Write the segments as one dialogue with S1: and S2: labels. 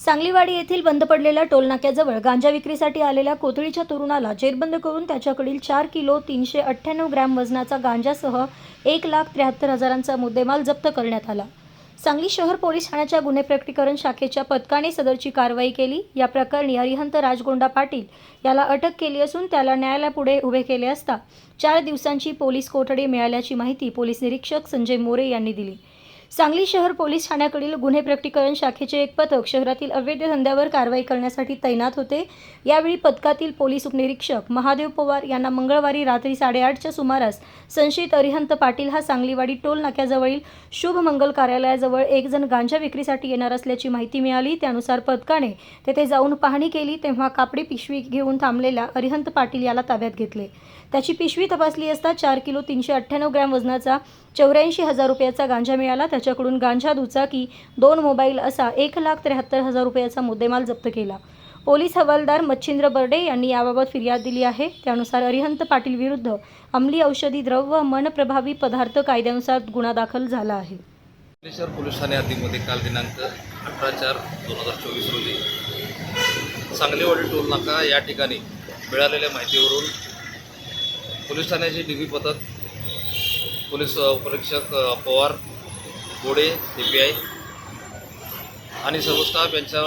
S1: सांगलीवाडी येथील बंद पडलेल्या टोलनाक्याजवळ गांजा विक्रीसाठी आलेल्या कोथळीच्या तरुणाला जेरबंद करून त्याच्याकडील चार किलो तीनशे अठ्ठ्याण्णव ग्रॅम वजनाचा गांजासह एक लाख त्र्याहत्तर हजारांचा मुद्देमाल जप्त करण्यात आला. सांगली शहर पोलीस ठाण्याच्या गुन्हे प्रकटीकरण शाखेच्या पथकाने सदरची कारवाई केली. या प्रकरणी अरिहंत राजगोंडा पाटील याला अटक केली असून त्याला न्यायालयापुढे उभे केले असता चार दिवसांची पोलीस कोठडी मिळाल्याची माहिती पोलीस निरीक्षक संजय मोरे यांनी दिली. सांगली शहर पोलीस ठाण्याकडील गुन्हे प्रकटीकरण शाखेचे एक पथक शहरातील अवैध धंद्यावर कारवाई करण्यासाठी तैनात होते. यावेळी पथकातील पोलीस उपनिरीक्षक महादेव पवार यांना मंगळवारी रात्री साडेआठच्या सुमारास संशयित अरिहंत पाटील हा सांगलीवाडी टोल नाक्याजवळील शुभ मंगल कार्यालयाजवळ एक जण गांजा विक्रीसाठी येणार असल्याची माहिती मिळाली. त्यानुसार पथकाने तेथे जाऊन पाहणी केली. तेव्हा कापडी पिशवी घेऊन थांबलेल्या अरिहंत पाटील याला ताब्यात घेतले. त्याची पिशवी तपासली असता चार किलो तीनशे अठ्ठ्याण्णव ग्रॅम वजनाचा चौऱ्याऐंशी हजार रुपयाचा गांजा मिळाला. त्याच्याकडून गांजा दुचाकी दोन मोबाईल असा एक लाख त्र्याहत्तर हजार रुपयाचा मुद्देमाल जप्त केला. पोलीस हवालदार मच्छिंद्र बर्डे यांनी याबाबत फिर्याद दिली आहे. त्यानुसार अरिहंत पाटील विरुद्ध अंमली औषधी द्रव्य मनप्रभावी पदार्थ कायद्यानुसार गुन्हा दाखल झाला आहे.
S2: शहर पोलीस ठाणे हद्दीमध्ये काल दिनांक अठरा चार दोन हजार चोवीस रोजी सांगलीवाडी टोल नाका या ठिकाणी मिळालेल्या माहितीवरून पोलीस ठाण्याचे डी पथक पोलीस उपरीक्षक पवार गोडे ए पी आय आणि सर्व स्टाफ यांच्या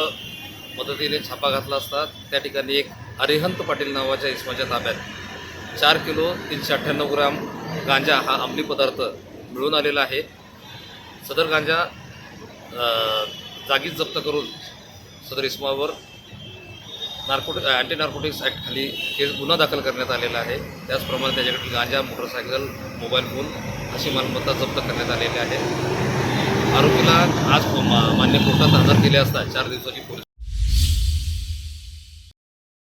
S2: मदतीने छापा घातला असता त्या ठिकाणी एक अरिहंत पाटील नावाच्या इसमाच्या ताब्यात चार किलो तीनशे अठ्ठ्याण्णव ग्राम गांजा हा अंमली पदार्थ मिळून आलेला आहे. सदर गांजा जागीच जप्त करून सदर इस्मावर नार्कोटिक अँटी नार्कोटिक्स ॲक्टखाली केस गुन्हा दाखल करण्यात आलेला आहे. त्याचप्रमाणे त्याच्याकडे गांजा मोटरसायकल मोबाईल फोन अशी मालमत्ता जप्त करण्यात आलेली आहे. आरोपीला आज मान्य कोर्टात हजर केले असता चार दिवसाची पोलीस